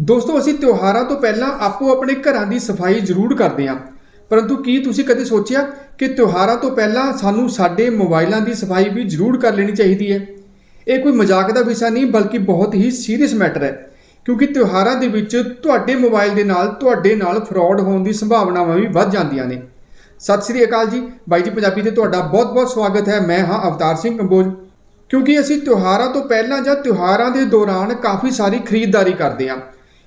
ਦੋਸਤੋ, ਅਸੀਂ ਤਿਉਹਾਰਾਂ ਤੋਂ ਪਹਿਲਾਂ ਆਪੋ ਆਪਣੇ ਘਰਾਂ ਦੀ ਸਫ਼ਾਈ ਜ਼ਰੂਰ ਕਰਦੇ ਹਾਂ। ਪਰੰਤੂ ਕੀ ਤੁਸੀਂ ਕਦੇ ਸੋਚਿਆ ਕਿ ਤਿਉਹਾਰਾਂ ਤੋਂ ਪਹਿਲਾਂ ਸਾਨੂੰ ਸਾਡੇ ਮੋਬਾਈਲਾਂ ਦੀ ਸਫ਼ਾਈ ਵੀ ਜ਼ਰੂਰ ਕਰ ਲੈਣੀ ਚਾਹੀਦੀ ਹੈ? ਇਹ ਕੋਈ ਮਜ਼ਾਕ ਦਾ ਵਿਸ਼ਾ ਨਹੀਂ, ਬਲਕਿ ਬਹੁਤ ਹੀ ਸੀਰੀਅਸ ਮੈਟਰ ਹੈ, ਕਿਉਂਕਿ ਤਿਉਹਾਰਾਂ ਦੇ ਵਿੱਚ ਤੁਹਾਡੇ ਮੋਬਾਈਲ ਦੇ ਨਾਲ, ਤੁਹਾਡੇ ਨਾਲ ਫਰਾਡ ਹੋਣ ਦੀ ਸੰਭਾਵਨਾਵਾਂ ਵੀ ਵੱਧ ਜਾਂਦੀਆਂ ਨੇ। ਸਤਿ ਸ੍ਰੀ ਅਕਾਲ ਜੀ। ਬਾਈ ਜੀ ਪੰਜਾਬੀ ਤੇ ਤੁਹਾਡਾ ਬਹੁਤ-ਬਹੁਤ ਸਵਾਗਤ ਹੈ। ਮੈਂ ਹਾਂ ਅਵਤਾਰ ਸਿੰਘ ਕੰਬੋਜ। ਕਿਉਂਕਿ ਅਸੀਂ ਤਿਉਹਾਰਾਂ ਤੋਂ ਪਹਿਲਾਂ ਜਾਂ ਤਿਉਹਾਰਾਂ ਦੇ ਦੌਰਾਨ ਕਾਫੀ ਸਾਰੀ ਖਰੀਦਦਾਰੀ ਕਰਦੇ ਹਾਂ।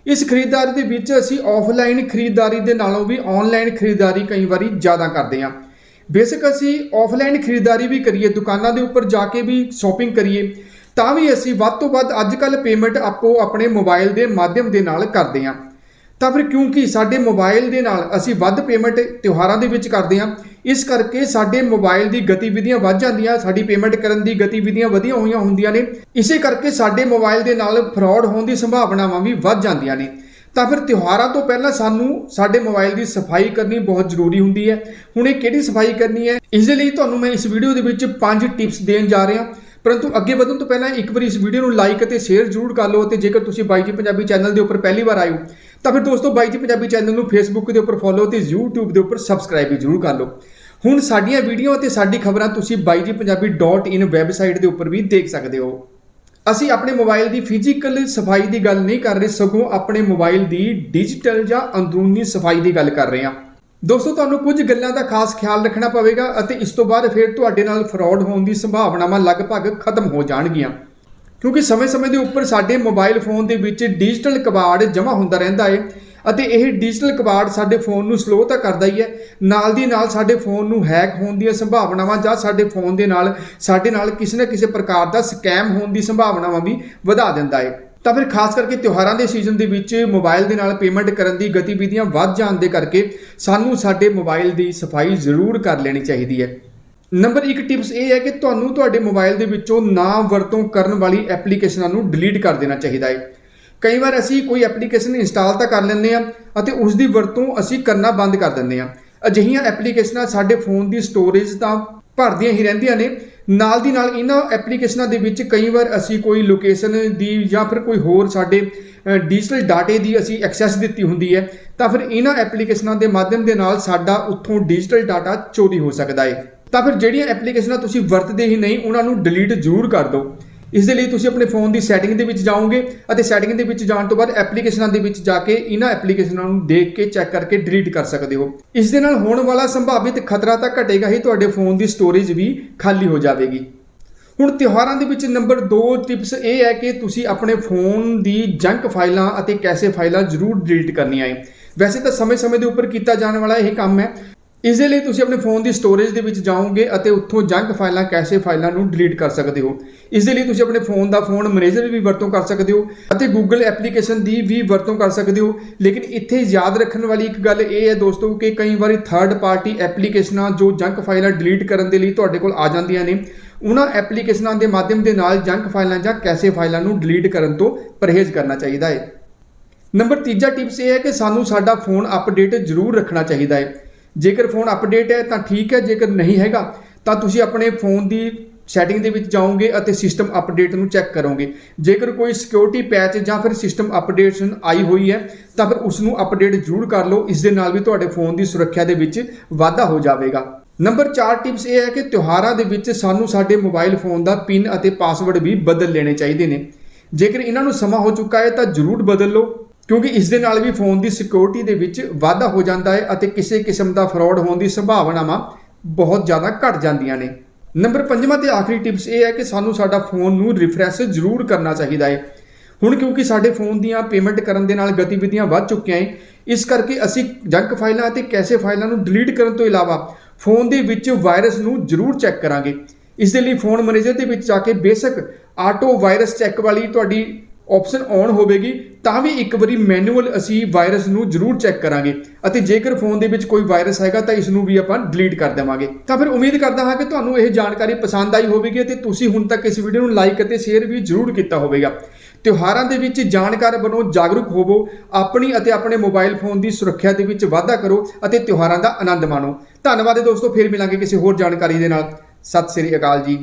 ਇਸ ਖਰੀਦਦਾਰੀ ਦੇ ਵਿੱਚ ਅਸੀਂ ਆਫਲਾਈਨ ਖਰੀਦਦਾਰੀ ਦੇ ਨਾਲੋਂ ਵੀ ਆਨਲਾਈਨ ਖਰੀਦਦਾਰੀ ਕਈ ਵਾਰੀ ਜ਼ਿਆਦਾ ਕਰਦੇ ਹਾਂ। ਬੇਸਿਕ ਅਸੀਂ ਆਫਲਾਈਨ ਖਰੀਦਦਾਰੀ ਵੀ ਕਰੀਏ, ਦੁਕਾਨਾਂ ਦੇ ਉੱਪਰ ਜਾ ਕੇ ਵੀ ਸ਼ਾਪਿੰਗ ਕਰੀਏ, ਤਾਂ ਵੀ ਅਸੀਂ ਵੱਧ ਤੋਂ ਵੱਧ ਅੱਜ ਕੱਲ ਪੇਮੈਂਟ ਆਪੋ ਆਪਣੇ ਮੋਬਾਈਲ ਦੇ ਮਾਧਿਅਮ ਦੇ ਨਾਲ ਕਰਦੇ ਹਾਂ। ਤਾਂ ਫਿਰ ਕਿਉਂਕਿ ਸਾਡੇ ਮੋਬਾਈਲ ਦੇ ਨਾਲ ਅਸੀਂ ਵੱਧ ਪੇਮੈਂਟ ਤਿਉਹਾਰਾਂ ਦੇ ਵਿੱਚ ਕਰਦੇ ਹਾਂ, ਇਸ ਕਰਕੇ ਸਾਡੇ ਮੋਬਾਈਲ ਦੀ ਗਤੀਵਿਧੀਆਂ ਵੱਧ ਜਾਂਦੀਆਂ, ਸਾਡੀ ਪੇਮੈਂਟ ਕਰਨ ਦੀ ਗਤੀਵਿਧੀਆਂ ਵਧੀਆਂ ਹੋਈਆਂ ਹੁੰਦੀਆਂ ਨੇ, ਇਸੇ ਕਰਕੇ ਸਾਡੇ ਮੋਬਾਈਲ ਦੇ ਨਾਲ ਫਰਾਡ ਹੋਣ ਦੀ ਸੰਭਾਵਨਾਵਾਂ ਵੀ ਵੱਧ ਜਾਂਦੀਆਂ ਨੇ। ਤਾਂ ਫਿਰ ਤਿਉਹਾਰਾਂ ਤੋਂ ਪਹਿਲਾਂ ਸਾਨੂੰ ਸਾਡੇ ਮੋਬਾਈਲ ਦੀ ਸਫ਼ਾਈ ਕਰਨੀ ਬਹੁਤ ਜ਼ਰੂਰੀ ਹੁੰਦੀ ਹੈ। ਹੁਣ ਇਹ ਕਿਹੜੀ ਸਫ਼ਾਈ ਕਰਨੀ ਹੈ? ਇਸ ਦੇ ਲਈ ਤੁਹਾਨੂੰ ਮੈਂ ਇਸ ਵੀਡੀਓ ਦੇ ਵਿੱਚ ਪੰਜ ਟਿਪਸ ਦੇਣ ਜਾ ਰਿਹਾ। ਪਰੰਤੂ ਅੱਗੇ ਵਧਣ ਤੋਂ ਪਹਿਲਾਂ ਇੱਕ ਵਾਰੀ ਇਸ ਵੀਡੀਓ ਨੂੰ ਲਾਈਕ ਅਤੇ ਸ਼ੇਅਰ ਜ਼ਰੂਰ ਕਰ ਲਓ ਅਤੇ ਜੇਕਰ ਤੁਸੀਂ ਬਾਈ ਜੀ ਪੰਜਾਬੀ ਚੈਨਲ ਦੇ ਉੱਪਰ ਪਹਿਲੀ ਵਾਰ ਆਏ ਹੋ ਤਾਂ ਫਿਰ ਦੋਸਤੋ ਬਾਈ ਜੀ ਪੰਜਾਬੀ ਚੈਨਲ ਨੂੰ ਫੇਸਬੁੱਕ ਦੇ ਉੱਪਰ ਫੋਲੋ ਤੇ YouTube ਦੇ ਉੱਪਰ ਸਬਸਕ੍ਰਾਈਬ ਵੀ ਜ਼ਰੂਰ ਕਰ ਲਓ। ਹੁਣ ਸਾਡੀਆਂ ਵੀਡੀਓ ਅਤੇ ਸਾਡੀ ਖਬਰਾਂ ਤੁਸੀਂ baijipunjabi.in ਵੈਬਸਾਈਟ ਦੇ ਉੱਪਰ ਵੀ ਦੇਖ ਸਕਦੇ ਹੋ। ਅਸੀਂ ਆਪਣੇ ਮੋਬਾਈਲ ਦੀ ਫਿਜ਼ੀਕਲ ਸਫ਼ਾਈ ਦੀ ਗੱਲ ਨਹੀਂ ਕਰ ਰਹੇ, ਸਗੋਂ ਆਪਣੇ ਮੋਬਾਈਲ ਦੀ ਡਿਜੀਟਲ ਜਾਂ ਅੰਦਰੂਨੀ ਸਫ਼ਾਈ ਦੀ ਗੱਲ ਕਰ ਰਹੇ ਹਾਂ। ਦੋਸਤੋ, ਤੁਹਾਨੂੰ ਕੁਝ ਗੱਲਾਂ ਦਾ ਖਾਸ ਖਿਆਲ ਰੱਖਣਾ ਪਵੇਗਾ ਅਤੇ ਇਸ ਤੋਂ ਬਾਅਦ ਫਿਰ ਤੁਹਾਡੇ ਨਾਲ ਫਰਾਡ ਹੋਣ ਦੀ ਸੰਭਾਵਨਾਵਾਂ ਲਗਭਗ ਖਤਮ ਹੋ ਜਾਣਗੀਆਂ। ਕਿਉਂਕਿ ਸਮੇਂ-ਸਮੇਂ ਦੇ ਉੱਪਰ ਸਾਡੇ ਮੋਬਾਈਲ ਫੋਨ ਦੇ ਵਿੱਚ ਡਿਜੀਟਲ ਕਬਾੜ ਜਮ੍ਹਾਂ ਹੁੰਦਾ ਰਹਿੰਦਾ ਹੈ ਅਤੇ ਇਹ ਡਿਜੀਟਲ ਕਬਾੜ ਸਾਡੇ ਫੋਨ ਨੂੰ ਸਲੋ ਤਾਂ ਕਰਦਾ ਹੀ ਹੈ। ਨਾਲ ਦੀ ਨਾਲ ਸਾਡੇ ਫੋਨ ਨੂੰ ਹੈਕ ਹੋਣ ਦੀਆਂ ਸੰਭਾਵਨਾਵਾਂ ਜਾਂ ਸਾਡੇ ਫੋਨ ਦੇ ਨਾਲ, ਸਾਡੇ ਨਾਲ ਕਿਸੇ ਨਾ ਕਿਸੇ ਪ੍ਰਕਾਰ ਦਾ ਸਕੈਮ ਹੋਣ ਦੀ ਸੰਭਾਵਨਾਵਾਂ ਵੀ ਵਧਾ ਦਿੰਦਾ ਹੈ ਤਾਂ ਫਿਰ ਖਾਸ ਕਰਕੇ ਤਿਉਹਾਰਾਂ ਦੇ ਸੀਜ਼ਨ ਦੇ ਵਿੱਚ ਮੋਬਾਈਲ ਦੇ ਨਾਲ ਪੇਮੈਂਟ ਕਰਨ ਦੀ ਗਤੀਵਿਧੀਆਂ ਵੱਧ ਜਾਣ ਦੇ ਕਰਕੇ ਸਾਨੂੰ ਸਾਡੇ ਮੋਬਾਈਲ ਦੀ ਸਫ਼ਾਈ ਜ਼ਰੂਰ ਕਰ ਲੈਣੀ ਚਾਹੀਦੀ ਹੈ। ਨੰਬਰ 1 ਟਿਪਸ ਇਹ ਹੈ ਕਿ ਤੁਹਾਨੂੰ ਤੁਹਾਡੇ ਮੋਬਾਈਲ ਦੇ ਵਿੱਚੋਂ ਨਾ ਵਰਤੋਂ ਕਰਨ ਵਾਲੀ ਐਪਲੀਕੇਸ਼ਨਾਂ ਨੂੰ ਡਿਲੀਟ ਕਰ ਦੇਣਾ ਚਾਹੀਦਾ ਹੈ। ਕਈ ਵਾਰ ਅਸੀਂ ਕੋਈ ਐਪਲੀਕੇਸ਼ਨ ਇੰਸਟਾਲ ਤਾਂ ਕਰ ਲੈਂਦੇ ਆ ਅਤੇ ਉਸ ਦੀ ਵਰਤੋਂ ਅਸੀਂ ਕਰਨਾ ਬੰਦ ਕਰ ਦਿੰਦੇ ਆ ਅਜਿਹੀਆਂ ਐਪਲੀਕੇਸ਼ਨਾਂ ਸਾਡੇ ਫੋਨ ਦੀ ਸਟੋਰੇਜ ਤਾਂ ਭਰਦੀਆਂ ਹੀ ਰਹਿੰਦੀਆਂ ਨੇ। ਨਾਲ ਦੀ ਨਾਲ ਇਹਨਾਂ ਐਪਲੀਕੇਸ਼ਨਾਂ ਦੇ ਵਿੱਚ ਕਈ ਵਾਰ ਅਸੀਂ ਕੋਈ ਲੋਕੇਸ਼ਨ ਦੀ ਜਾਂ ਫਿਰ ਕੋਈ ਹੋਰ ਸਾਡੇ ਡਿਜੀਟਲ ਡਾਟੇ ਦੀ ਅਸੀਂ ਐਕਸੈਸ ਦਿੱਤੀ ਹੁੰਦੀ ਹੈ, ਤਾਂ ਫਿਰ ਇਹਨਾਂ ਐਪਲੀਕੇਸ਼ਨਾਂ ਦੇ ਮਾਧਿਅਮ ਦੇ ਨਾਲ ਸਾਡਾ ਉੱਥੋਂ ਡਿਜੀਟਲ ਡਾਟਾ ਚੋਰੀ ਹੋ ਸਕਦਾ ਹੈ। ਤਾਂ ਫਿਰ ਜਿਹੜੀਆਂ ਐਪਲੀਕੇਸ਼ਨਾਂ ਤੁਸੀਂ ਵਰਤਦੇ ਹੀ ਨਹੀਂ, ਉਹਨਾਂ ਨੂੰ ਡਿਲੀਟ ਜ਼ਰੂਰ ਕਰ ਦਿਓ। ਇਸ ਦੇ ਲਈ ਤੁਸੀਂ ਆਪਣੇ ਫੋਨ ਦੀ ਸੈਟਿੰਗ ਦੇ ਵਿੱਚ ਜਾਓਗੇ ਅਤੇ ਸੈਟਿੰਗ ਦੇ ਵਿੱਚ ਜਾਣ ਤੋਂ ਬਾਅਦ ਐਪਲੀਕੇਸ਼ਨਾਂ ਦੇ ਵਿੱਚ ਜਾ ਕੇ ਇਹਨਾਂ ਐਪਲੀਕੇਸ਼ਨਾਂ ਨੂੰ ਦੇਖ ਕੇ ਚੈੱਕ ਕਰਕੇ ਡਿਲੀਟ ਕਰ ਸਕਦੇ ਹੋ। ਇਸ ਦੇ ਨਾਲ ਹੋਣ ਵਾਲਾ ਸੰਭਾਵਿਤ ਖਤਰਾ ਤਾਂ ਘਟੇਗਾ ਹੀ, ਤੁਹਾਡੇ ਫੋਨ ਦੀ ਸਟੋਰੇਜ ਵੀ ਖਾਲੀ ਹੋ ਜਾਵੇਗੀ। ਹੁਣ ਤਿਉਹਾਰਾਂ ਦੇ ਵਿੱਚ ਨੰਬਰ 2 ਟਿਪਸ ਇਹ ਹੈ ਕਿ ਤੁਸੀਂ ਆਪਣੇ ਫੋਨ ਦੀ ਜੰਕ ਫਾਈਲਾਂ ਅਤੇ ਕੈਸੇ ਫਾਈਲਾਂ ਜ਼ਰੂਰ ਡਿਲੀਟ ਕਰਨੀਆਂ ਹੈ। ਵੈਸੇ ਤਾਂ ਸਮੇਂ-ਸਮੇਂ ਦੇ ਉੱਪਰ ਕੀਤਾ ਜਾਣ ਵਾਲਾ ਇਹ ਕੰਮ ਹੈ ਇਸ ਦੇ ਲਈ ਤੁਸੀਂ ਆਪਣੇ ਫੋਨ ਦੀ ਸਟੋਰੇਜ ਦੇ ਵਿੱਚ ਜਾਓਗੇ ਅਤੇ ਉੱਥੋਂ ਜੰਕ ਫਾਈਲਾਂ, ਕੈਸੇ ਫਾਈਲਾਂ ਨੂੰ ਡਿਲੀਟ ਕਰ ਸਕਦੇ ਹੋ। ਇਸ ਦੇ ਲਈ ਤੁਸੀਂ ਆਪਣੇ ਫੋਨ ਦਾ ਫੋਨ ਮੈਨੇਜਰ ਵੀ ਵਰਤੋਂ ਕਰ ਸਕਦੇ ਹੋ ਅਤੇ Google ਐਪਲੀਕੇਸ਼ਨ ਦੀ ਵੀ ਵਰਤੋਂ ਕਰ ਸਕਦੇ ਹੋ। ਲੇਕਿਨ ਇੱਥੇ ਯਾਦ ਰੱਖਣ ਵਾਲੀ ਇੱਕ ਗੱਲ ਇਹ ਹੈ ਦੋਸਤੋ ਕਿ ਕਈ ਵਾਰੀ ਥਰਡ ਪਾਰਟੀ ਐਪਲੀਕੇਸ਼ਨਾਂ ਜੋ ਜੰਕ ਫਾਈਲਾਂ ਡਿਲੀਟ ਕਰਨ ਦੇ ਲਈ ਤੁਹਾਡੇ ਕੋਲ ਆ ਜਾਂਦੀਆਂ ਨੇ, ਉਹਨਾਂ ਐਪਲੀਕੇਸ਼ਨਾਂ ਦੇ ਮਾਧਿਅਮ ਦੇ ਨਾਲ ਜੰਕ ਫਾਈਲਾਂ ਜਾਂ ਕੈਸੇ ਫਾਈਲਾਂ ਨੂੰ ਡਿਲੀਟ ਕਰਨ ਤੋਂ ਪਰਹੇਜ਼ ਕਰਨਾ ਚਾਹੀਦਾ ਹੈ। ਨੰਬਰ ਤੀਜਾ ਟਿਪਸ ਇਹ ਹੈ ਕਿ ਸਾਨੂੰ ਸਾਡਾ ਫੋਨ ਅਪਡੇਟ ਜ਼ਰੂਰ ਰੱਖਣਾ ਚਾਹੀਦਾ ਹੈ। ਜੇਕਰ ਫੋਨ ਅਪਡੇਟ ਹੈ ਤਾਂ ਠੀਕ ਹੈ, ਜੇਕਰ ਨਹੀਂ ਹੈਗਾ ਤਾਂ ਤੁਸੀਂ ਆਪਣੇ ਫੋਨ ਦੀ ਸੈਟਿੰਗ ਦੇ ਵਿੱਚ ਜਾਓਗੇ ਅਤੇ ਸਿਸਟਮ ਅਪਡੇਟ ਨੂੰ ਚੈੱਕ ਕਰੋਗੇ। ਜੇਕਰ ਕੋਈ ਸਿਕਿਉਰਿਟੀ ਪੈਚ ਜਾਂ ਫਿਰ ਸਿਸਟਮ ਅਪਡੇਟਸ਼ਨ ਆਈ ਹੋਈ ਹੈ, ਤਾਂ ਫਿਰ ਉਸ ਨੂੰ ਅਪਡੇਟ ਜ਼ਰੂਰ ਕਰ ਲਓ। ਇਸ ਦੇ ਨਾਲ ਵੀ ਤੁਹਾਡੇ ਫੋਨ ਦੀ ਸੁਰੱਖਿਆ ਦੇ ਵਿੱਚ ਵਾਧਾ ਹੋ ਜਾਵੇਗਾ। ਨੰਬਰ 4 ਟਿਪਸ ਇਹ ਹੈ ਕਿ ਤਿਉਹਾਰਾਂ ਦੇ ਵਿੱਚ ਸਾਨੂੰ ਸਾਡੇ ਮੋਬਾਈਲ ਫੋਨ ਦਾ ਪਿਨ ਅਤੇ ਪਾਸਵਰਡ ਵੀ ਬਦਲ ਲੈਣੇ ਚਾਹੀਦੇ ਨੇ। ਜੇਕਰ ਇਹਨਾਂ ਨੂੰ ਸਮਾਂ ਹੋ ਚੁੱਕਾ ਹੈ ਤਾਂ ਜ਼ਰੂਰ ਬਦਲ ਲਓ। ਕਿਉਂਕਿ ਇਸ ਦੇ ਨਾਲ ਵੀ ਫੋਨ ਦੀ ਸਿਕਿਉਰਿਟੀ ਦੇ ਵਿੱਚ ਵਾਧਾ ਹੋ ਜਾਂਦਾ ਹੈ ਅਤੇ ਕਿਸੇ ਕਿਸਮ ਦਾ ਫਰਾਡ ਹੋਣ ਦੀ ਸੰਭਾਵਨਾਵਾਂ ਬਹੁਤ ਜ਼ਿਆਦਾ ਘਟ ਜਾਂਦੀਆਂ ਨੇ। ਨੰਬਰ 5ਵਾਂ ਤੇ ਆਖਰੀ ਟਿਪਸ ਇਹ ਹੈ ਕਿ ਸਾਨੂੰ ਸਾਡਾ ਫੋਨ ਨੂੰ ਰਿਫਰੈਸ਼ ਜ਼ਰੂਰ ਕਰਨਾ ਚਾਹੀਦਾ ਹੈ। ਹੁਣ ਕਿਉਂਕਿ ਸਾਡੇ ਫੋਨ ਦੀਆਂ ਪੇਮੈਂਟ ਕਰਨ ਦੇ ਨਾਲ ਗਤੀਵਿਧੀਆਂ ਵੱਧ ਚੁੱਕੀਆਂ ਹੈ, ਇਸ ਕਰਕੇ ਅਸੀਂ ਜੰਕ ਫਾਈਲਾਂ ਅਤੇ ਕੈਸੇ ਫਾਈਲਾਂ ਨੂੰ ਡਿਲੀਟ ਕਰਨ ਤੋਂ ਇਲਾਵਾ ਫੋਨ ਦੇ ਵਿੱਚ ਵਾਇਰਸ ਨੂੰ ਜ਼ਰੂਰ ਚੈੱਕ ਕਰਾਂਗੇ। ਇਸ ਦੇ ਲਈ ਫੋਨ ਮੈਨੇਜਰ ਦੇ ਵਿੱਚ ਜਾ ਕੇ ਬੇਸ਼ੱਕ ਆਟੋ ਵਾਇਰਸ ਚੈੱਕ ਵਾਲੀ ਤੁਹਾਡੀ ਆਪਸ਼ਨ ਔਨ ਹੋਵੇਗੀ, ਤਾਂ ਵੀ ਇੱਕ ਵਾਰੀ ਮੈਨੂਅਲ ਅਸੀਂ ਵਾਇਰਸ ਨੂੰ ਜ਼ਰੂਰ ਚੈੱਕ ਕਰਾਂਗੇ। ਅਤੇ ਜੇਕਰ ਫੋਨ ਦੇ ਵਿੱਚ ਕੋਈ ਵਾਇਰਸ ਹੈਗਾ, ਤਾਂ ਇਸ ਨੂੰ ਵੀ ਆਪਾਂ ਡਿਲੀਟ ਕਰ ਦੇਵਾਂਗੇ। ਤਾਂ ਫਿਰ ਉਮੀਦ ਕਰਦਾ ਹਾਂ ਕਿ ਤੁਹਾਨੂੰ ਇਹ ਜਾਣਕਾਰੀ ਪਸੰਦ ਆਈ ਹੋਵੇਗੀ ਅਤੇ ਤੁਸੀਂ ਹੁਣ ਤੱਕ ਇਸ ਵੀਡੀਓ ਨੂੰ ਲਾਈਕ ਅਤੇ ਸ਼ੇਅਰ ਵੀ ਜ਼ਰੂਰ ਕੀਤਾ ਹੋਵੇਗਾ। ਤਿਉਹਾਰਾਂ ਦੇ ਵਿੱਚ ਜਾਣਕਾਰ ਬਣੋ ਜਾਗਰੂਕ ਹੋਵੋ, ਆਪਣੀ ਅਤੇ ਆਪਣੇ ਮੋਬਾਈਲ ਫੋਨ ਦੀ ਸੁਰੱਖਿਆ ਦੇ ਵਿੱਚ ਵਾਧਾ ਕਰੋ ਅਤੇ ਤਿਉਹਾਰਾਂ ਦਾ ਆਨੰਦ ਮਾਣੋ। ਧੰਨਵਾਦ ਦੋਸਤੋ, ਫਿਰ ਮਿਲਾਂਗੇ ਕਿਸੇ ਹੋਰ ਜਾਣਕਾਰੀ ਦੇ ਨਾਲ। ਸਤਿ ਸ੍ਰੀ ਅਕਾਲ ਜੀ।